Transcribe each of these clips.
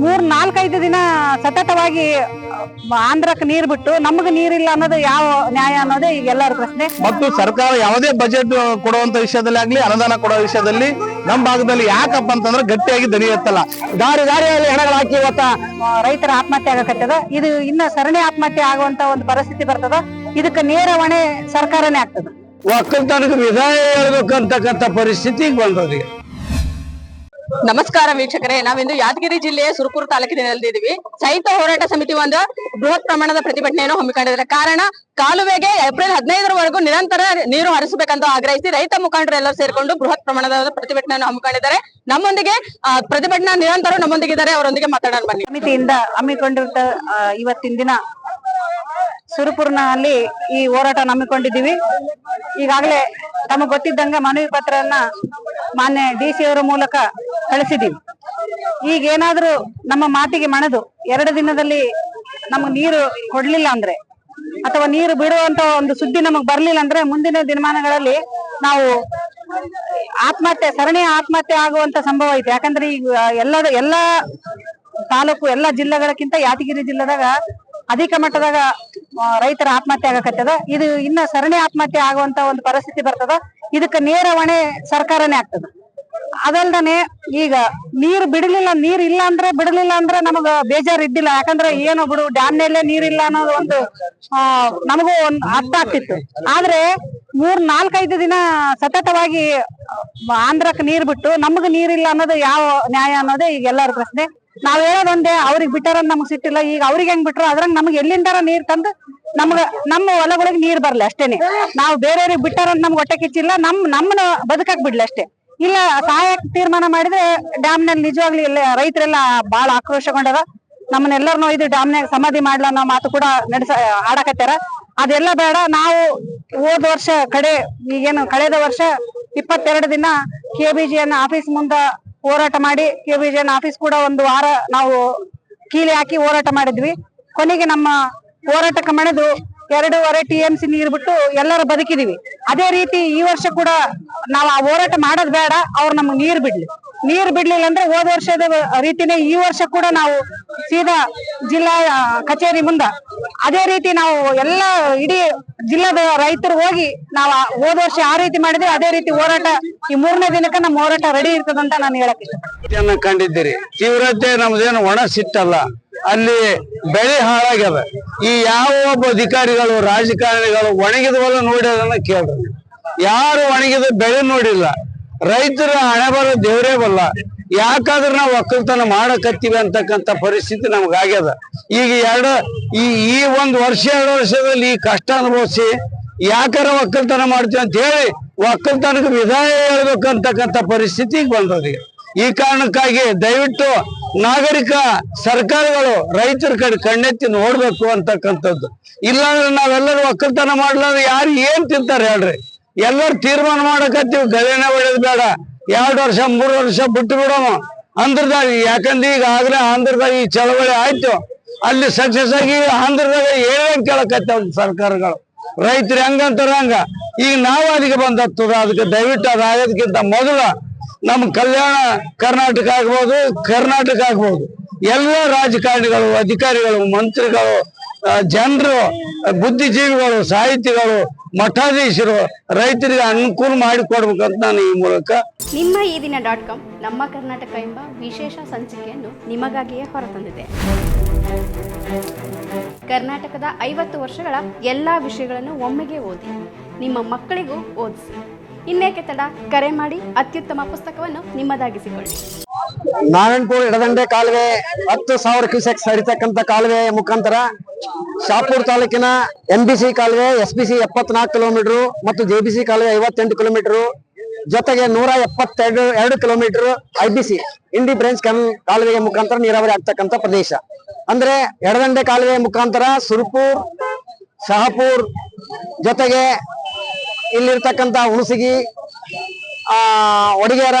ಮೂರ್ ನಾಲ್ಕೈದು ದಿನ ಸತತವಾಗಿ ಆಂಧ್ರಕ್ಕೆ ನೀರ್ ಬಿಟ್ಟು ನಮಗ್ ನೀರಿಲ್ಲ ಅನ್ನೋದು ಯಾವ ನ್ಯಾಯ ಅನ್ನೋದೇ ಈಗ ಎಲ್ಲರ ಪ್ರಶ್ನೆ. ಮತ್ತು ಸರ್ಕಾರ ಯಾವುದೇ ಬಜೆಟ್ ಕೊಡುವಂತ ವಿಷಯದಲ್ಲಿ ಆಗ್ಲಿ ಅನುದಾನ ಕೊಡೋ ವಿಷಯದಲ್ಲಿ ನಮ್ಮ ಭಾಗದಲ್ಲಿ ಯಾಕಪ್ಪ ಅಂತಂದ್ರೆ ಗಟ್ಟಿಯಾಗಿ ದನಿ ಎತ್ತಲ್ಲ. ದಾರಿ ದಾರಿಯಲ್ಲಿ ಹೆಣಗಳು ಹಾಕಿ ಇವತ್ತ ರೈತರ ಆತ್ಮಹತ್ಯೆ ಆಗಕತ್ತದ. ಇದು ಇನ್ನ ಸರಣಿ ಆತ್ಮಹತ್ಯೆ ಆಗುವಂತ ಒಂದು ಪರಿಸ್ಥಿತಿ ಬರ್ತದ. ಇದಕ್ಕೆ ನೇರ ಹೊಣೆ ಸರ್ಕಾರನೇ ಆಗ್ತದ. ಒಕ್ಕಲ್ತನಕ್ಕೆ ವಿದಾಯ ಹೇಳ್ಬೇಕಂತಕ್ಕಂಥ ಪರಿಸ್ಥಿತಿ ಬಂದದ್ರಿ ನಮಸ್ಕಾರ ವೀಕ್ಷಕರೇ, ನಾವಿಂದು ಯಾದಗಿರಿ ಜಿಲ್ಲೆಯ ಸುರಪುರ ತಾಲೂಕಿನಲ್ಲಿದ್ದೀವಿ ಸಹಿತ ಹೋರಾಟ ಸಮಿತಿ ಒಂದು ಬೃಹತ್ ಪ್ರಮಾಣದ ಪ್ರತಿಭಟನೆಯನ್ನು ಹಮ್ಮಿಕೊಂಡಿದ್ದಾರೆ ಕಾರಣ, ಕಾಲುವೆಗೆ ಏಪ್ರಿಲ್ ಹದಿನೈದರವರೆಗೂ ನಿರಂತರ ನೀರು ಹರಿಸಬೇಕಂತ ಆಗ್ರಹಿಸಿ ರೈತ ಮುಖಂಡರು ಎಲ್ಲರೂ ಸೇರ್ಕೊಂಡು ಬೃಹತ್ ಪ್ರಮಾಣದ ಪ್ರತಿಭಟನೆಯನ್ನು ಹಮ್ಮಿಕೊಂಡಿದ್ದಾರೆ. ನಮ್ಮೊಂದಿಗೆ ಪ್ರತಿಭಟನಾ ನಿರಂತರ ನಮ್ಮೊಂದಿಗಿದ್ದಾರೆ. ಅವರೊಂದಿಗೆ ಮಾತಾಡೋಣ ಬನ್ನಿ. ಸಮಿತಿಯಿಂದ ಹಮ್ಮಿಕೊಂಡಿರ್ತ ಇವತ್ತಿನ ದಿನ ಸುರಪುರ್ನಲ್ಲಿ ಈ ಹೋರಾಟ ಹಮ್ಮಿಕೊಂಡಿದ್ದೀವಿ. ಈಗಾಗಲೇ ತಮಗೆ ಗೊತ್ತಿದ್ದಂಗೆ ಮನವಿ ಪತ್ರವನ್ನ ಮಾನ್ಯ ಡಿ ಸಿ ಅವರ ಮೂಲಕ ಕಳಿಸಿದ್ದೀವಿ. ಈಗ ಏನಾದ್ರೂ ನಮ್ಮ ಮಾತಿಗೆ ಮಣದು. ಎರಡು ದಿನದಲ್ಲಿ ನಮಗೆ ನೀರು ಕೊಡ್ಲಿಲ್ಲ ಅಂದ್ರೆ, ಅಥವಾ ನೀರು ಬಿಡುವಂತ ಒಂದು ಸುದ್ದಿ ನಮಗ್ ಬರ್ಲಿಲ್ಲ ಅಂದ್ರೆ ಮುಂದಿನ ದಿನಮಾನಗಳಲ್ಲಿ ನಾವು ಆತ್ಮಹತ್ಯೆ, ಸರಣಿ ಆತ್ಮಹತ್ಯೆ ಆಗುವಂತ ಸಂಭವ ಐತೆ. ಯಾಕಂದ್ರೆ ಈಗ ಎಲ್ಲ ಎಲ್ಲಾ ತಾಲೂಕು, ಎಲ್ಲಾ ಜಿಲ್ಲೆಗಳಕ್ಕಿಂತ ಯಾದಗಿರಿ ಜಿಲ್ಲೆದಾಗ ಅಧಿಕ ಮಟ್ಟದಾಗ ರೈತರ ಆತ್ಮಹತ್ಯೆ ಆಗಕತ್ತದ. ಇದು ಇನ್ನ ಸರಣಿ ಆತ್ಮಹತ್ಯೆ ಆಗುವಂತ ಒಂದು ಪರಿಸ್ಥಿತಿ ಬರ್ತದ. ಇದಕ್ಕ ನೇರ ಹೊಣೆ ಸರ್ಕಾರನೇ ಆಗ್ತದ. ಅದಲ್ದನೆ ಈಗ ನೀರ್ ಬಿಡಲಿಲ್ಲ, ನೀರ್ ಇಲ್ಲ ಅಂದ್ರೆ ಬಿಡಲಿಲ್ಲ ಅಂದ್ರೆ ನಮಗ ಬೇಜಾರ್ ಇದ್ದಿಲ್ಲ. ಯಾಕಂದ್ರೆ ಏನು ಬಿಡು ಡ್ಯಾಮ್ ಡ್ಯಾಮ್ನಲ್ಲೇ ನೀರಿಲ್ಲ ಅನ್ನೋದು ಒಂದು, ಆ, ನಮಗೂ ಒಂದ್ ಅರ್ಥ ಆಗ್ತಿತ್ತು. ಆದ್ರೆ ಮೂರ್ ನಾಲ್ಕೈದು ದಿನ ಸತತವಾಗಿ ಆಂಧ್ರಕ್ಕೆ ನೀರ್ ಬಿಟ್ಟು ನಮಗ್ ನೀರಿಲ್ಲ ಅನ್ನೋದು ಯಾವ ನ್ಯಾಯ ಅನ್ನೋದೇ ಈಗ ಎಲ್ಲರ ಪ್ರಶ್ನೆ. ನಾವ್ ಹೇಳೋದೊಂದೇ ಅವ್ರಿಗೆ ಬಿಟ್ಟಾರ ನಮ್ಗ್ ಸಿಟ್ಟಿಲ್ಲ, ಈಗ ಅವ್ರಿಗೆ ಹೆಂಗ್ ಬಿಟ್ರು ಅದ್ರಂಗ್ ನಮ್ಗೆ ಎಲ್ಲಿಂದಾರ ನೀರ್ ತಂದು ನಮ್ಗ, ನಮ್ಮ ಹೊಲಗಳಿಗೆ ನೀರ್ ಬರ್ಲಿ ಅಷ್ಟೇನೆ. ನಾವ್ ಬೇರೆಯವ್ರಿಗೆ ಬಿಟ್ಟಾರ ನಮ್ಗೆ ಹೊಟ್ಟೆ ಕಿಚ್ಚಿಲ್ಲ, ನಮ್ ನಮ್ಮನ್ನ ಬದುಕಕ್ ಬಿಡ್ಲಿ ಅಷ್ಟೇ. ಇಲ್ಲ, ಸಹಾಯಕ್ ತೀರ್ಮಾನ ಮಾಡಿದ್ರೆ ಡ್ಯಾಮ್ನಲ್ಲಿ ನಿಜವಾಗ್ಲಿ ಇಲ್ಲ ರೈತರೆಲ್ಲ ಬಹಳ ಆಕ್ರೋಶಗೊಂಡದ. ನಮ್ಮನ್ನೆಲ್ಲರನ್ನೂ ಇದು ಡ್ಯಾಮ್ನಾಗ ಸಮಾಧಿ ಮಾಡ್ಲ ಅನ್ನೋ ಮಾತು ಕೂಡ ನಡೆಸ ಆಡಕತ್ತಾರ ಅದೆಲ್ಲ ಬೇಡ. ನಾವು ಹೋದ ವರ್ಷ ಕಡೆ, ಈಗೇನು ಕಳೆದ ವರ್ಷ ಇಪ್ಪತ್ತೆರಡು ದಿನ ಕೆಬಿಜಿಎನ್ ಆಫೀಸ್ ಮುಂದ ಹೋರಾಟ ಮಾಡಿ ಕೆಬಿಜಿಎನ್ ಆಫೀಸ್ ಕೂಡ ಒಂದು ವಾರ ನಾವು ಕೀಲಿ ಹಾಕಿ ಹೋರಾಟ ಮಾಡಿದ್ವಿ. ಕೊನೆಗೆ ನಮ್ಮ ಹೋರಾಟಕ್ಕೆ ಮಣೆದು ಎರಡೂವರೆ ಟಿ ಎಂ ಸಿ ನೀರು ಬಿಟ್ಟು ಎಲ್ಲರೂ ಬದುಕಿದೀವಿ. ಅದೇ ರೀತಿ ಈ ವರ್ಷ ಕೂಡ ನಾವು ಆ ಹೋರಾಟ ಮಾಡೋದ್ ಬೇಡ, ಅವ್ರು ನಮ್ಗೆ ನೀರು ಬಿಡ್ಲಿ. ನೀರ್ ಬಿಡ್ಲಿಲ್ಲ ಅಂದ್ರೆ ಹೋದ ವರ್ಷದ ರೀತಿನೇ ಈ ವರ್ಷ ಕೂಡ ನಾವು ಸೀದಾ ಜಿಲ್ಲಾ ಕಚೇರಿ ಮುಂದ ಅದೇ ರೀತಿ ನಾವು ಎಲ್ಲ ಇಡೀ ಜಿಲ್ಲಾದ ರೈತರು ಹೋಗಿ ನಾವು ಹೋದ ವರ್ಷ ಆ ರೀತಿ ಮಾಡಿದ್ರೆ ಅದೇ ರೀತಿ ಹೋರಾಟ ಈ ಮೂರನೇ ದಿನಕ್ಕೆ ನಮ್ಮ ಹೋರಾಟ ರೆಡಿ ಇರ್ತದಂತ ನಾನು ಹೇಳಕ್ ಅನ್ನ ಕಂಡಿದ್ದೀರಿ. ತೀವ್ರತೆ ನಮ್ದೇನು ಒಣ ಸಿಟ್ಟಲ್ಲ. ಅಲ್ಲಿ ಬೆಳೆ ಹಾಳಾಗ್ಯದ. ಈ ಯಾವ ಒಬ್ಬ ಅಧಿಕಾರಿಗಳು, ರಾಜಕಾರಣಿಗಳು ಒಣಗಿದ ಹೊಲ ನೋಡಿರೋದನ್ನ ಕೇಳ್ರಿ. ಯಾರು ಒಣಗಿದ ಬೆಳೆ ನೋಡಿಲ್ಲ. ರೈತರ ಹಣೆ ಬರೋ ದೇವರೇ ಬಲ್ಲ. ಯಾಕಾದ್ರೆ ನಾವು ಒಕ್ಕಲ್ತನ ಮಾಡಕತ್ತೀವಿ ಅಂತಕ್ಕಂಥ ಪರಿಸ್ಥಿತಿ ನಮ್ಗಾಗ್ಯದ ಈಗ ಎರಡು, ಈ ಈ ಒಂದು ವರ್ಷ, ಎರಡು ವರ್ಷದಲ್ಲಿ ಈ ಕಷ್ಟ ಅನುಭವಿಸಿ ಯಾಕಾರ ಒಕ್ಕಲ್ತನ ಮಾಡ್ತೀವಿ ಅಂತ ಹೇಳಿ ಒಕ್ಕಲ್ತನಕ್ಕೆ ವಿದಾಯ ಹೇಳ್ಬೇಕಂತಕ್ಕಂಥ ಪರಿಸ್ಥಿತಿ ಬಂದದ. ಈ ಕಾರಣಕ್ಕಾಗಿ ದಯವಿಟ್ಟು ನಾಗರಿಕ ಸರ್ಕಾರಗಳು ರೈತರ ಕಡೆ ಕಣ್ಣೆತ್ತಿ ನೋಡ್ಬೇಕು ಅಂತಕ್ಕಂಥದ್ದು. ಇಲ್ಲಾಂದ್ರೆ ನಾವೆಲ್ಲರೂ ಒಕ್ಕಲ್ತನ ಮಾಡ್ಲಾರ ಯಾರು ಏನ್ ತಿಂತಾರೆ ಹೇಳ್ರಿ. ಎಲ್ಲರೂ ತೀರ್ಮಾನ ಮಾಡಕತ್ತೀವಿ ಗದೇನ ಒಳ್ಳೇದು ಬೇಡ. ಎರಡು ವರ್ಷ, ಮೂರು ವರ್ಷ ಬಿಟ್ಟು ಬಿಡೋಣ ಆಂಧ್ರದಾಗ ಯಾಕಂದ್ರೆ ಈಗ ಆಗ್ಲೇ ಆಂಧ್ರದಾಗ ಈ ಚಳವಳಿ ಆಯ್ತು. ಅಲ್ಲಿ ಸಕ್ಸಸ್ ಆಗಿ ಆಂಧ್ರದಾಗ ಏನೇನ್ ಕೇಳಕತ್ತಾವ ಸರ್ಕಾರಗಳು? ರೈತರು ಹೆಂಗಂತಾರ ಹಂಗ ಈಗ ನಾವು ಅದಕ್ಕೆ ಬಂದತ್ತದ? ಅದಕ್ಕೆ ದಯವಿಟ್ಟು ಅದಾಗೋದಕ್ಕಿಂತ ಮೊದಲ ನಮ್ಮ ಕಲ್ಯಾಣ ಕರ್ನಾಟಕ ಆಗ್ಬೋದು ಕರ್ನಾಟಕ ಆಗ್ಬೋದು. ಎಲ್ಲ ರಾಜಕಾರಣಿಗಳು, ಅಧಿಕಾರಿಗಳು, ಮಂತ್ರಿಗಳು ಜನರು, ಬುದ್ಧಿಜೀವಿಗಳು, ಸಾಹಿತಿಗಳು ಮಠಾಧೀಶರು ರೈತರಿಗೆ ಅನುಕೂಲ ಮಾಡಿ ಕೊಡ್ಬೇಕಂತ ನಾನು ಈ ಮೂಲಕ ನಿಮ್ಮ ಈ ದಿನ ಡಾಟ್ ಕಾಮ್ ನಮ್ಮ ಕರ್ನಾಟಕ ಎಂಬ ವಿಶೇಷ ಸಂಚಿಕೆಯನ್ನು ನಿಮಗಾಗಿಯೇ ಹೊರತಂದಿದೆ. ಕರ್ನಾಟಕದ ಐವತ್ತು ವರ್ಷಗಳ ಎಲ್ಲಾ ವಿಷಯಗಳನ್ನು ಒಮ್ಮೆಗೆ ಓದಿ ನಿಮ್ಮ ಮಕ್ಕಳಿಗೂ ಓದಿಸಿ. ಇನ್ನೇಕೆ ತಡ? ಕರೆ ಮಾಡಿ ಅತ್ಯುತ್ತಮ ಪುಸ್ತಕವನ್ನು ನಿಮ್ಮದಾಗಿಸಿಕೊಳ್ಳಿ. ನಾರಾಯಣಪುರ ಎಡದಂಡೆ ಕಾಲುವೆ ಹತ್ತು ಸಾವಿರ ಕ್ಯೂಸೆಕ್ಸ್ ಸರಿತಕ್ಕಂಥ ಕಾಲುವೆ ಮುಖಾಂತರ ಶಾಪುರ್ ತಾಲೂಕಿನ ಎಂ ಬಿ ಸಿ ಕಾಲುವೆ ಎಸ್ ಬಿ ಸಿ ಎಪ್ಪತ್ನಾಲ್ಕು ಕಿಲೋಮೀಟರ್ ಮತ್ತು ಜೆ ಬಿ ಸಿ ಕಾಲುವೆ ಐವತ್ತೆಂಟು ಕಿಲೋಮೀಟರ್. ಜೊತೆಗೆ ನೂರ ಎಪ್ಪತ್ತೆರಡು, ಎರಡು kilometre I B C Indi branch ಕನ್ ಕಾಲುವೆಗೆ ಮುಖಾಂತರ ನೀರಾವರಿ ಆಗ್ತಕ್ಕಂಥ ಪ್ರದೇಶ. ಅಂದ್ರೆ ಎಡದಂಡೆ ಕಾಲುವೆಯ ಮುಖಾಂತರ ಸುರ್ಪುರ್, ಶಹಾಪುರ್, ಜೊತೆಗೆ ಇಲ್ಲಿರ್ತಕ್ಕಂಥ ಹುಣಸಗಿ, ಆ, ಒಡಗೇರ,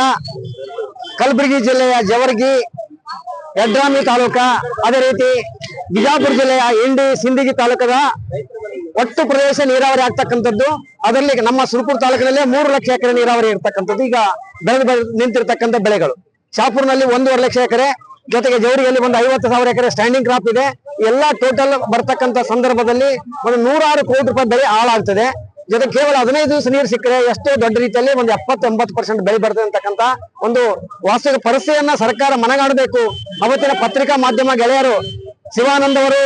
ಕಲಬುರಗಿ ಜಿಲ್ಲೆಯ ಜವರ್ಗಿ ಯಡ್ರಾಮಿ ತಾಲೂಕ, ಅದೇ ರೀತಿ ಬಿಜಾಪುರ ಜಿಲ್ಲೆಯ ಇಂಡಿ ಸಿಂದಗಿ ತಾಲೂಕದ ಒಟ್ಟು ಪ್ರದೇಶ ನೀರಾವರಿ ಆಗ್ತಕ್ಕಂಥದ್ದು. ಅದರಲ್ಲಿ ನಮ್ಮ ಸುರಪುರ ತಾಲೂಕಿನಲ್ಲೇ ಮೂರು ಲಕ್ಷ ಎಕರೆ ನೀರಾವರಿ ಇರ್ತಕ್ಕಂಥದ್ದು. ಈಗ ಬೆಳೆದು ನಿಂತಿರ್ತಕ್ಕಂಥ ಬೆಳೆಗಳು. ಶಾಪುರ್ನಲ್ಲಿ ಒಂದೂವರೆ ಲಕ್ಷ ಎಕರೆ, ಜೊತೆಗೆ ಜವರಿಯಲ್ಲಿ ಒಂದು ಐವತ್ತು ಸಾವಿರ ಎಕರೆ ಸ್ಟ್ಯಾಂಡಿಂಗ್ ಕ್ರಾಪ್ ಇದೆ. ಎಲ್ಲ ಟೋಟಲ್ ಬರ್ತಕ್ಕಂಥ ಸಂದರ್ಭದಲ್ಲಿ ಒಂದು ನೂರಾರು ಕೋಟಿ ರೂಪಾಯಿ ಬೆಳೆ ಹಾಳಾಗ್ತದೆ. ಜೊತೆಗೆ ಕೇವಲ ಹದಿನೈದು ದಿವಸ ನೀರು ಸಿಕ್ಕರೆ ಎಷ್ಟೋ ದೊಡ್ಡ ರೀತಿಯಲ್ಲಿ ಒಂದು ಎಪ್ಪತ್ತು ಎಂಬತ್ತು ಪರ್ಸೆಂಟ್ ಬೆಳೆ ಬರ್ತದೆ ಅಂತಕ್ಕಂಥ ಒಂದು ವಾಸ್ತವಿಕ ಪರಿಸ್ಥಿತಿಯನ್ನ ಸರ್ಕಾರ ಮನಗಾಡಬೇಕು. ಅವತ್ತಿನ ಪತ್ರಿಕಾ ಮಾಧ್ಯಮ ಗೆಳೆಯರು ಶಿವಾನಂದ್ ಅವರು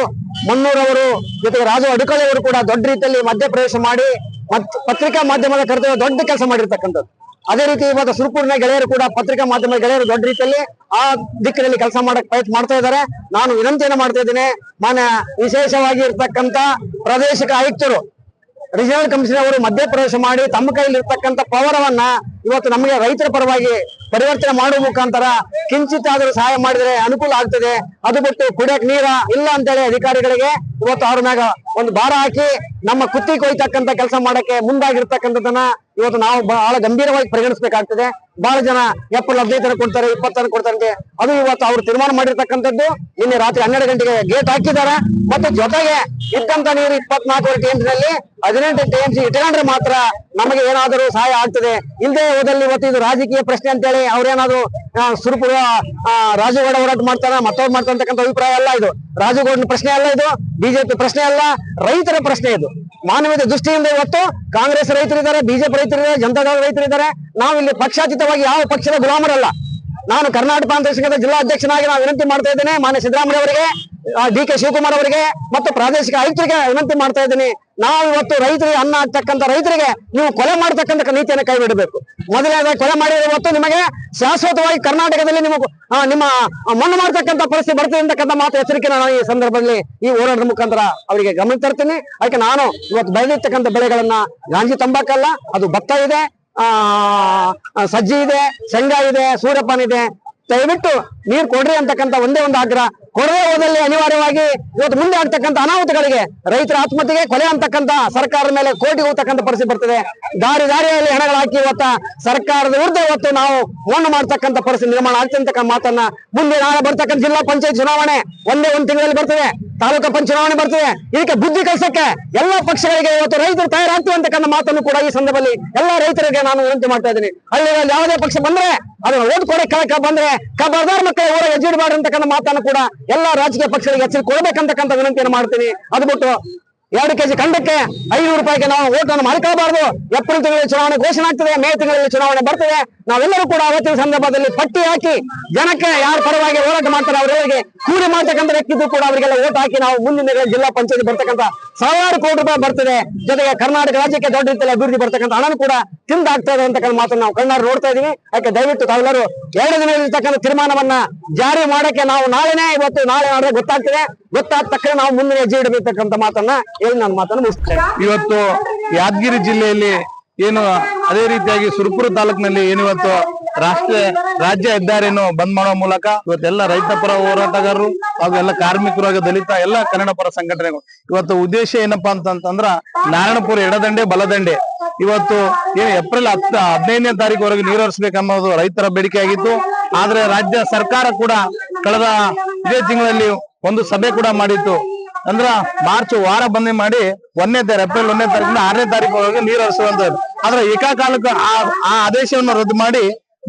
ಮುನ್ನೂರವರು ಜೊತೆಗೆ ರಾಜು ಅಡುಕಳಿ ಅವರು ಕೂಡ ದೊಡ್ಡ ರೀತಿಯಲ್ಲಿ ಮಧ್ಯಪ್ರವೇಶ ಮಾಡಿ ಮತ್ ಪತ್ರಿಕಾ ಮಾಧ್ಯಮದ ಕರ್ತವ್ಯ ದೊಡ್ಡ ಕೆಲಸ ಮಾಡಿರ್ತಕ್ಕಂಥದ್ದು. ಅದೇ ರೀತಿ ಇವತ್ತು ಸುರಪುರಿನ ಗೆಳೆಯರು ಕೂಡ ಪತ್ರಿಕಾ ಮಾಧ್ಯಮದ ಗೆಳೆಯರು ದೊಡ್ಡ ರೀತಿಯಲ್ಲಿ ಆ ದಿಕ್ಕಿನಲ್ಲಿ ಕೆಲಸ ಮಾಡಕ್ ಪ್ರಯತ್ನ ಮಾಡ್ತಾ ಇದ್ದಾರೆ. ನಾನು ವಿನಂತಿಯನ್ನು ಮಾಡ್ತಾ ಇದ್ದೇನೆ, ಮಾನ್ಯ ವಿಶೇಷವಾಗಿ ಇರ್ತಕ್ಕಂಥ ಪ್ರಾದೇಶಿಕ ಆಯುಕ್ತರು ರಿಜಿನಲ್ ಕಮಿಷನರ್ ಅವರು ಮಧ್ಯಪ್ರವೇಶ ಮಾಡಿ ತಮ್ಮ ಕೈಯಲ್ಲಿ ಇರ್ತಕ್ಕಂಥ ಪವರವನ್ನ ಇವತ್ತು ನಮಗೆ ರೈತರ ಪರವಾಗಿ ಪರಿವರ್ತನೆ ಮಾಡುವ ಮುಖಾಂತರ ಕಿಂಚಿತ್ ಆದರೂ ಸಹಾಯ ಮಾಡಿದ್ರೆ ಅನುಕೂಲ ಆಗ್ತದೆ. ಅದು ಬಿಟ್ಟು ಕುಡಿಯಕ್ ನೀರ ಇಲ್ಲ ಅಂತೇಳಿ ಅಧಿಕಾರಿಗಳಿಗೆ ಇವತ್ತು ಅವ್ರ ಮ್ಯಾಗ ಒಂದು ಭಾರ ಹಾಕಿ ನಮ್ಮ ಕುತ್ತಿ ಕೊಯ್ತಕ್ಕಂತ ಕೆಲಸ ಮಾಡಕ್ಕೆ ಮುಂದಾಗಿರ್ತಕ್ಕಂಥದ್ದನ್ನ ಇವತ್ತು ನಾವು ಬಹಳ ಗಂಭೀರವಾಗಿ ಪರಿಗಣಿಸಬೇಕಾಗ್ತದೆ. ಬಹಳ ಜನ ಎಪ್ಪತ್ತು ಹದಿನೈದು ತನಕ ಕೊಡ್ತಾರೆ, ಇಪ್ಪತ್ತು ತನಕ ಕೊಡ್ತಾರೆ ಅಂತ. ಅದು ಇವತ್ತು ಅವರು ತೀರ್ಮಾನ ಮಾಡಿರ್ತಕ್ಕಂಥದ್ದು. ನಿನ್ನೆ ರಾತ್ರಿ ಹನ್ನೆರಡು ಗಂಟೆಗೆ ಗೇಟ್ ಹಾಕಿದ್ದಾರೆ. ಮತ್ತು ಜೊತೆಗೆ ಇದ್ದಂತ ನೀರು ಇಪ್ಪತ್ನಾಲ್ಕು ಟಿಎಂಸಿ ನಲ್ಲಿ ಹದಿನೆಂಟು ಟಿಎಂಸಿ ಇಟ್ಕೊಂಡ್ರೆ ಮಾತ್ರ ನಮಗೆ ಏನಾದರೂ ಸಹಾಯ ಆಗ್ತದೆ. ಇಲ್ಲದೆ ಹೋದಲ್ಲಿ ಇವತ್ತು ಇದು ರಾಜಕೀಯ ಪ್ರಶ್ನೆ ಅಂತೇಳಿ ಅವ್ರೇನಾದ್ರು ಸುರಪುರ ರಾಜುಗೌಡ ಹೋರಾಟ ಮಾಡ್ತಾರ ಮತ್ತೊಬ್ಬ ಮಾಡ್ತಾರಂತಕ್ಕಂಥ ಅಭಿಪ್ರಾಯ ಅಲ್ಲ ಇದು. ರಾಜುಗೌಡನ ಪ್ರಶ್ನೆ ಅಲ್ಲ ಇದು. ಬಿಜೆಪಿ ಪ್ರಶ್ನೆ ಅಲ್ಲ. ರೈತರ ಪ್ರಶ್ನೆ ಇದು. ಮಾನವೀಯತೆ ದೃಷ್ಟಿಯಿಂದ ಇವತ್ತು ಕಾಂಗ್ರೆಸ್ ರೈತರಿದ್ದಾರೆ, ಬಿಜೆಪಿ ರೈತರಿದ್ದಾರೆ ಜನತಾದಳ ರೈತರಿದ್ದಾರೆ. ನಾವು ಇಲ್ಲಿ ಪಕ್ಷಾತೀತವಾಗಿ ಯಾವ ಪಕ್ಷದ ಗುಲಾಮರಲ್ಲ. ನಾನು ಕರ್ನಾಟಕ ಪ್ರಾಂತ ಸಂಘದ ಜಿಲ್ಲಾ ಅಧ್ಯಕ್ಷನಾಗಿ ನಾನು ವಿನಂತಿ ಮಾಡ್ತಾ ಇದ್ದೇನೆ. ಮಾನ್ಯ ಸಿದ್ದರಾಮಯ್ಯ ಅವರಿಗೆ ಡಿ ಕೆ ಶಿವಕುಮಾರ್ ಅವರಿಗೆ ಮತ್ತು ಪ್ರಾದೇಶಿಕ ಆಯುಕ್ತರಿಗೆ ವಿನಂತಿ ಮಾಡ್ತಾ ಇದ್ದೀನಿ. ನಾವು ಇವತ್ತು ರೈತರಿಗೆ ಅನ್ನ ಆಗ್ತಕ್ಕಂಥ ರೈತರಿಗೆ ನೀವು ಕೊಲೆ ಮಾಡ್ತಕ್ಕಂಥ ನೀತಿಯನ್ನು ಕೈ ಬಿಡಬೇಕು. ಮೊದಲನೇದಾಗಿ ಕೊಲೆ ಮಾಡಿದ್ರೆ ಇವತ್ತು ನಿಮಗೆ ಶಾಶ್ವತವಾಗಿ ಕರ್ನಾಟಕದಲ್ಲಿ ನಿಮಗೂ ನಿಮ್ಮ ಮಣ್ಣು ಮಾಡ್ತಕ್ಕಂಥ ಪರಿಸ್ಥಿತಿ ಬರ್ತದೆ ಅಂತಕ್ಕಂಥ ಮಾತು ಎಚ್ಚರಿಕೆ ನಾನು ಈ ಸಂದರ್ಭದಲ್ಲಿ ಈ ಹೋರಾಟದ ಮುಖಾಂತರ ಅವರಿಗೆ ಗಮನ ತರ್ತೀನಿ. ಅದಕ್ಕೆ ನಾನು ಇವತ್ತು ಬೆಳೆದಿರ್ತಕ್ಕಂಥ ಬೆಳೆಗಳನ್ನ ಗಾಂಜಿ ತಂಬಾಕಲ್ಲ ಅದು ಭತ್ತ ಇದೆ ಆ, ಸಜ್ಜಿ ಇದೆ ಶೇಂಗಾ ಇದೆ ಸೂರ್ಯಪಾನ ಇದೆ. ದಯವಿಟ್ಟು ನೀರು ಕೊಡ್ರಿ ಅಂತಕ್ಕಂಥ ಒಂದೇ ಒಂದು ಆಗ್ರಹ. ಕೊಡದೆ ಹೋದಲ್ಲಿ ಅನಿವಾರ್ಯವಾಗಿ ಇವತ್ತು ಮುಂದೆ ಆಗ್ತಕ್ಕಂಥ ಅನಾಹುತಗಳಿಗೆ ರೈತರ ಆತ್ಮಹತ್ಯೆಗೆ ಕೊಲೆ ಅಂತಕ್ಕಂಥ ಸರ್ಕಾರದ ಮೇಲೆ ಕೋಟಿ ಹೋಗ್ತಕ್ಕಂಥ ಪರಿಸ್ಥಿತಿ ಬರ್ತದೆ. ದಾರಿ ದಾರಿಯಲ್ಲಿ ಹಣಗಳು ಹಾಕಿ ಇವತ್ತ ಸರ್ಕಾರದ ವಿರುದ್ಧ ಇವತ್ತು ನಾವು ಮಣ್ಣು ಮಾಡ್ತಕ್ಕಂಥ ಪರಿಸ್ಥಿತಿ ನಿರ್ಮಾಣ ಆಗ್ತದೆ ಅಂತಕ್ಕಂಥ ಮಾತನ್ನ ಮುಂದೆ ನಾಳೆ ಬರ್ತಕ್ಕಂಥ ಜಿಲ್ಲಾ ಪಂಚಾಯತ್ ಚುನಾವಣೆ ಒಂದೇ ಒಂದು ತಿಂಗಳಲ್ಲಿ ಬರ್ತದೆ. ತಾಲೂಕು ಪಂಚಾಯತ್ ಚುನಾವಣೆ ಬರ್ತದೆ. ಇದಕ್ಕೆ ಬುದ್ಧಿ ಕಲಿಸಕ್ಕೆ ಎಲ್ಲಾ ಪಕ್ಷಗಳಿಗೆ ಇವತ್ತು ರೈತರು ತಯಾರಾಗ್ತಿವಂತಕ್ಕಂಥ ಮಾತನ್ನು ಕೂಡ ಈ ಸಂದರ್ಭದಲ್ಲಿ ಎಲ್ಲಾ ರೈತರಿಗೆ ನಾನು ವಿನಂತಿ ಮಾಡ್ತಾ ಇದ್ದೀನಿ. ಹಳ್ಳಿಗಳಲ್ಲಿ ಯಾವುದೇ ಪಕ್ಷ ಬಂದ್ರೆ ಅದನ್ನ ಓಟ್ ಕೊಡೆ ಕೆಳಕ್ಕೆ ಬಂದ್ರೆ ಕಬರ್ದಾರ್ ಮಕ್ಕಳ ಊರ ಎಜ್ಜಿಡ್ಬಾರ್ದು ಅಂತಕ್ಕಂಥ ಮಾತನ್ನು ಕೂಡ ಎಲ್ಲಾ ರಾಜಕೀಯ ಪಕ್ಷಗಳಿಗೆ ಎಚ್ಚರಿಕೆ ಕೊಡಬೇಕಂತಕ್ಕಂಥ ವಿನಂತಿಯನ್ನು ಮಾಡ್ತೀನಿ. ಅದು ಬಿಟ್ಟು ಎರಡು ಕೆಜಿ ಖಂಡಕ್ಕೆ ಐನೂರು ರೂಪಾಯಿಗೆ ನಾವು ಓಟ್ ಅನ್ನು ಮಾಡ್ಕೊಳ್ಬಾರ್ದು. ಏಪ್ರಿಲ್ ತಿಂಗಳಲ್ಲಿ ಚುನಾವಣೆ ಘೋಷಣೆ ಆಗ್ತದೆ, ಮೇ ತಿಂಗಳಲ್ಲಿ ಚುನಾವಣೆ ಬರ್ತದೆ. ನಾವೆಲ್ಲರೂ ಕೂಡ ಅವತ್ತಿನ ಸಂದರ್ಭದಲ್ಲಿ ಪಟ್ಟಿ ಹಾಕಿ ಜನಕ್ಕೆ ಯಾರ ಪರವಾಗಿ ಹೋರಾಟ ಮಾಡ್ತಾರೆ ಅವರವರಿಗೆ ಕೂಲಿ ಮಾಡ್ತಕ್ಕಂಥ ವ್ಯಕ್ತಿಗೂ ಕೂಡ ಅವರಿಗೆಲ್ಲ ಓಟ್ ಹಾಕಿ ನಾವು ಮುಂದಿನ ಜಿಲ್ಲಾ ಪಂಚಾಯತ್ ಬರ್ತಕ್ಕಂಥ ಸಾವಿರಾರು ಕೋಟಿ ರೂಪಾಯಿ ಬರ್ತದೆ. ಜೊತೆಗೆ ಕರ್ನಾಟಕ ರಾಜ್ಯಕ್ಕೆ ದೊಡ್ಡ ರೀತಿಯಲ್ಲಿ ಅಭಿವೃದ್ಧಿ ಬರ್ತಕ್ಕಂಥ ಹಣನು ಕೂಡ ತಿಂದಾಗ್ತಾ ಇದೆ ಅಂತಕ್ಕಂಥ ಮಾತನ್ನು ನಾವು ಕಣ್ಣಾರು ನೋಡ್ತಾ ಇದೀವಿ. ಯಾಕೆ ದಯವಿಟ್ಟು ತಾವೆಲ್ಲರೂ ಎರಡು ದಿನ ಇರ್ತಕ್ಕಂಥ ತೀರ್ಮಾನವನ್ನ ಜಾರಿ ಮಾಡಕ್ಕೆ ನಾವು ನಾಳೆನೇ ಇವತ್ತು ನಾಳೆ ಮಾಡಿದ್ರೆ ಗೊತ್ತಾಗ್ತದೆ. ಗೊತ್ತಾದ ತಕ್ಷಣ ನಾವು ಮುಂದಿನ ಹೆಜ್ಜೆ ಇಡಬೇಕಂತ ಮಾತನ್ನ ಹೇಳಿ ನಾನು ಮಾತನ್ನು ಮುಗಿಸ್ತೇನೆ. ಇವತ್ತು ಯಾದಗಿರಿ ಜಿಲ್ಲೆಯಲ್ಲಿ ಏನು ಅದೇ ರೀತಿಯಾಗಿ ಸುರಪುರ ತಾಲೂಕಿನಲ್ಲಿ ಏನಿವತ್ತು ರಾಷ್ಟ್ರ ರಾಜ್ಯ ಹೆದ್ದಾರಿಯನ್ನು ಬಂದ್ ಮಾಡುವ ಮೂಲಕ ಇವತ್ತೆಲ್ಲ ರೈತ ಪರ ಹೋರಾಟಗಾರರು ಹಾಗೂ ಎಲ್ಲ ಕಾರ್ಮಿಕರು ಹಾಗೂ ದಲಿತ ಎಲ್ಲ ಕನ್ನಡ ಪರ ಸಂಘಟನೆಗಳು. ಇವತ್ತು ಉದ್ದೇಶ ಏನಪ್ಪಾ ಅಂತಂದ್ರ ನಾರಾಯಣಪುರ ಎಡದಂಡೆ ಬಲದಂಡೆ. ಇವತ್ತು ಏನು ಏಪ್ರಿಲ್ ಹತ್ತ ಹದಿನೈದನೇ ತಾರೀಕುವರೆಗೆ ನೀರು ಹರಿಸಬೇಕನ್ನೋದು ರೈತರ ಬೇಡಿಕೆ ಆಗಿತ್ತು. ಆದ್ರೆ ರಾಜ್ಯ ಸರ್ಕಾರ ಕೂಡ ಕಳೆದ ಇದೇ ತಿಂಗಳಲ್ಲಿ ಒಂದು ಸಭೆ ಕೂಡ ಮಾಡಿತ್ತು. ಅಂದ್ರ ಮಾರ್ಚ್ ವಾರ ಬಂದಿ ಮಾಡಿ ಒಂದನೇ ತಾರೀಕು ಏಪ್ರಿಲ್ ಒಂದನೇ ತಾರೀಕಿಂದ ಆರನೇ ತಾರೀಕು ನೀರು ಹರಿಸುವಂತದ್ದು ಆದ್ರೆ ಏಕಕಾಲಕ್ಕೆ ಆ ಆದೇಶವನ್ನು ರದ್ದು ಮಾಡಿ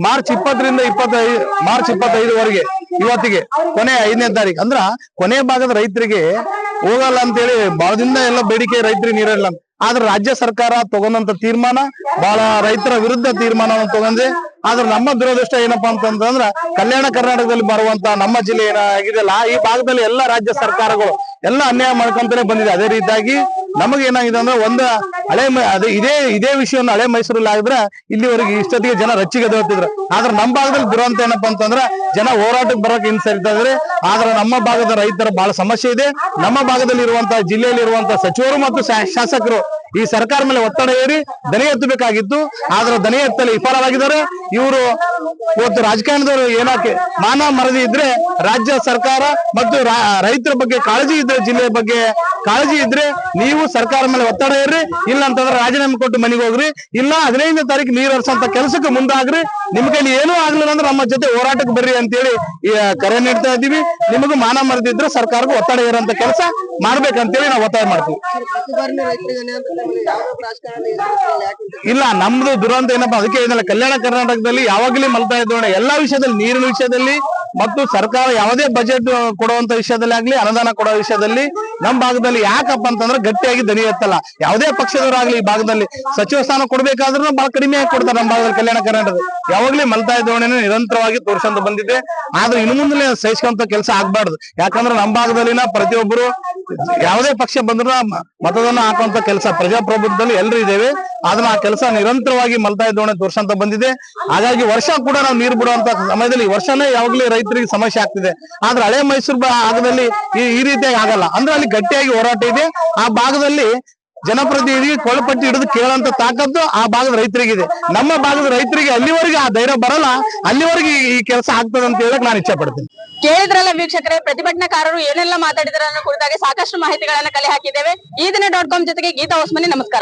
ಮಾರ್ಚ್ ಇಪ್ಪತ್ತರಿಂದ ಇಪ್ಪತ್ತೈದು, ಮಾರ್ಚ್ ಇಪ್ಪತ್ತೈದವರೆಗೆ, ಇವತ್ತಿಗೆ, ಕೊನೆ ಐದನೇ ತಾರೀಕು ಅಂದ್ರ ಕೊನೆ ಭಾಗದ ರೈತರಿಗೆ ಹೋಗಲ್ಲ ಅಂತೇಳಿ ಬಹಳದಿಂದ ಎಲ್ಲ ಬೇಡಿಕೆ ರೈತರಿಗೆ ನೀರಿಲ್ಲ. ಆದ್ರೆ ರಾಜ್ಯ ಸರ್ಕಾರ ತಗೊಂಡಂತ ತೀರ್ಮಾನ ಬಹಳ ರೈತರ ವಿರುದ್ಧ ತೀರ್ಮಾನವನ್ನು ತಗೊಂಡೆ ಆದ್ರೆ ನಮ್ಮ ದುರದೃಷ್ಟ ಏನಪ್ಪಾ ಅಂತಂದ್ರ ಕಲ್ಯಾಣ ಕರ್ನಾಟಕದಲ್ಲಿ ಬರುವಂತ ನಮ್ಮ ಜಿಲ್ಲೆ ಏನಾಗಿದೆಯಲ್ಲ ಈ ಭಾಗದಲ್ಲಿ ಎಲ್ಲ ರಾಜ್ಯ ಸರ್ಕಾರಗಳು ಎಲ್ಲ ಅನ್ಯಾಯ ಮಾಡ್ಕೊಂತಾನೆ ಬಂದಿದೆ. ಅದೇ ರೀತಿಯಾಗಿ ನಮಗೆ ಏನಾಗಿದೆ ಅಂದ್ರೆ ಒಂದ ಹಳೆ ಅದೇ ಇದೇ ಇದೇ ವಿಷಯವನ್ನು ಹಳೆ ಮೈಸೂರಲ್ಲಿ ಆಗಿದ್ರೆ ಇಲ್ಲಿವರೆಗೆ ಇಷ್ಟೊತ್ತಿಗೆ ಜನ ರಚ್ಚಿಗೆ ಎದ್ದೇಳ್ತಿದ್ರು ಆದ್ರೆ ನಮ್ಮ ಭಾಗದಲ್ಲಿ ದುರಂತ ಏನಪ್ಪಾ ಅಂತಂದ್ರೆ ಜನ ಹೋರಾಟಕ್ಕೆ ಬರೋಕೆ ಹಿಂಸರಿತಾ ಇದ್ರೆ. ಆದ್ರೆ ನಮ್ಮ ಭಾಗದ ರೈತರ ಬಹಳ ಸಮಸ್ಯೆ ಇದೆ. ನಮ್ಮ ಭಾಗದಲ್ಲಿ ಇರುವಂತಹ ಜಿಲ್ಲೆಯಲ್ಲಿ ಇರುವಂತಹ ಸಚಿವರು ಮತ್ತು ಶಾಸಕರು ಈ ಸರ್ಕಾರ ಮೇಲೆ ಒತ್ತಡ ಏರಿ ದನಿ ಎತ್ತಬೇಕಾಗಿತ್ತು. ಆದ್ರೆ ದನಿ ಎತ್ತಲು ವಿಫಲವಾಗಿದ್ದಾರೆ ಇವರು ಇವತ್ತು ರಾಜಕಾರಣದವರು ಏನಕ್ಕೆ ಮಾನ ಮರದಿ ಇದ್ರೆ ರಾಜ್ಯ ಸರ್ಕಾರ ಮತ್ತು ರೈತರ ಬಗ್ಗೆ ಕಾಳಜಿ ಇದ್ರೆ, ಜಿಲ್ಲೆಯ ಬಗ್ಗೆ ಕಾಳಜಿ ಇದ್ರೆ ನೀವು ಸರ್ಕಾರ ಮೇಲೆ ಒತ್ತಡ ಏರಿ ಇಲ್ಲ ಅಂತಂದ್ರೆ ರಾಜೀನಾಮೆ ಕೊಟ್ಟು ಮನೆಗೆ ಹೋಗ್ರಿ. ಇಲ್ಲ ಹದಿನೈದನೇ ತಾರೀಕು ನೀರು ಹರಿಸುವಂತ ಕೆಲಸಕ್ಕೆ ಮುಂದಾಗ್ರಿ. ನಿಮ್ ಕೈಲಿ ಏನೂ ಆಗ್ಲಿಲ್ಲ ಅಂದ್ರೆ ನಮ್ಮ ಜೊತೆ ಹೋರಾಟಕ್ಕೆ ಬರ್ರಿ ಅಂತೇಳಿ ಕರೆ ನೀಡ್ತಾ ಇದ್ದೀವಿ. ನಿಮಗೂ ಮಾನ ಮರದಿದ್ರೆ ಸರ್ಕಾರಕ್ಕೂ ಒತ್ತಡ ಏರಂತ ಕೆಲಸ ಮಾಡ್ಬೇಕಂತೇಳಿ ನಾವು ಒತ್ತಾಯ ಮಾಡ್ತೀವಿ. ಇಲ್ಲ, ನಮ್ದು ದುರಂತ ಏನಪ್ಪಾ, ಅದಕ್ಕೆ ಏನಲ್ಲ. ಕಲ್ಯಾಣ ಕರ್ನಾಟಕದಲ್ಲಿ ಯಾವಾಗಲೂ ಮಲ್ತಾ ಇದ್ದೋಣ ಎಲ್ಲಾ ವಿಷಯದಲ್ಲಿ, ನೀರಿನ ವಿಷಯದಲ್ಲಿ ಮತ್ತು ಸರ್ಕಾರ ಯಾವುದೇ ಬಜೆಟ್ ಕೊಡುವಂತ ವಿಷಯದಲ್ಲಿ ಆಗ್ಲಿ, ಅನುದಾನ ಕೊಡೋ ವಿಷಯದಲ್ಲಿ ನಮ್ಮ ಭಾಗದಲ್ಲಿ ಯಾಕಪ್ಪ ಅಂತಂದ್ರೆ ಗಟ್ಟಿಯಾಗಿ ದನಿ ಎತ್ತಲ್ಲ. ಯಾವುದೇ ಪಕ್ಷದವರಾಗ್ಲಿ ಈ ಭಾಗದಲ್ಲಿ ಸಚಿವ ಸ್ಥಾನ ಕೊಡ್ಬೇಕಾದ್ರೂ ಬಹಳ ಕಡಿಮೆ ಕೊಡ್ತಾರೆ ನಮ್ಮ ಭಾಗದಲ್ಲಿ ಕಲ್ಯಾಣ ಕರ್ನಾಟಕ ಯಾವಾಗ್ಲೂ ಮಲ್ತಾಯ ಧೋರಣೆನ ನಿರಂತರವಾಗಿ ತೋರ್ಸಂತ ಬಂದಿದೆ. ಆದ್ರೆ ಇನ್ನು ಮುಂದೆ ಸಹಿಸ್ಕೊಂತ ಕೆಲಸ ಆಗ್ಬಾರ್ದು. ಯಾಕಂದ್ರೆ ನಮ್ಮ ಭಾಗದಲ್ಲಿನ ಪ್ರತಿಯೊಬ್ಬರು ಯಾವುದೇ ಪಕ್ಷ ಬಂದ್ರು ಮತದಾನ ಹಾಕುವಂತ ಕೆಲಸ ಪ್ರಜಾಪ್ರಭುತ್ವದಲ್ಲಿ ಎಲ್ಲರೂ ಇದ್ದೇವೆ. ಅದನ್ನ ಆ ಕೆಲಸ ನಿರಂತರವಾಗಿ ಮಲ್ತಾಯ ಧೋರಣೆ ತೋರ್ಸಂತ ಬಂದಿದೆ. ಹಾಗಾಗಿ ವರ್ಷ ಕೂಡ ನಾವು ನೀರು ಬಿಡುವಂತ ಸಮಯದಲ್ಲಿ ವರ್ಷನೇ ಯಾವಾಗ್ಲೂ ರೈತರಿಗೆ ಸಮಸ್ಯೆ ಆಗ್ತಿದೆ. ಆದ್ರೆ ಹಳೆ ಮೈಸೂರು ಭಾಗದಲ್ಲಿ ಈ ರೀತಿಯಾಗಿ ಆಗಲ್ಲ. ಅಂದ್ರೆ ಅಲ್ಲಿ ಗಟ್ಟಿಯಾಗಿ ಹೋರಾಟ ಇದೆ. ಆ ಭಾಗದಲ್ಲಿ ಜನಪ್ರತಿನಿಧಿ ಕೊಳಪಟ್ಟಿ ಹಿಡಿದು ಕೇಳಂತ ತಾಕತ್ತು ಆ ಭಾಗದ ರೈತರಿಗಿದೆ. ನಮ್ಮ ಭಾಗದ ರೈತರಿಗೆ ಅಲ್ಲಿವರೆಗೆ ಆ ಧೈರ್ಯ ಬರಲ್ಲ. ಅಲ್ಲಿವರೆಗೆ ಈ- ಕೆಲಸ ಆಗ್ತದೆ ಅಂತ ಹೇಳಕ್ ನಾನು ಇಚ್ಛೆ ಪಡ್ತೀನಿ. ಕೇಳಿದ್ರಲ್ಲ ವೀಕ್ಷಕರೇ, ಪ್ರತಿಭಟನಾಕಾರರು ಏನೆಲ್ಲ ಮಾತಾಡಿದಾರೆ ಕುರಿತಾಗಿ ಸಾಕಷ್ಟು ಮಾಹಿತಿಗಳನ್ನ ಕಲೆ ಹಾಕಿದ್ದೇವೆ. ಈ ಡಾಟ್ ಕಾಮ್ ಜೊತೆಗೆ ಗೀತಾ ಹೊಸ್ಮನಿ, ನಮಸ್ಕಾರ.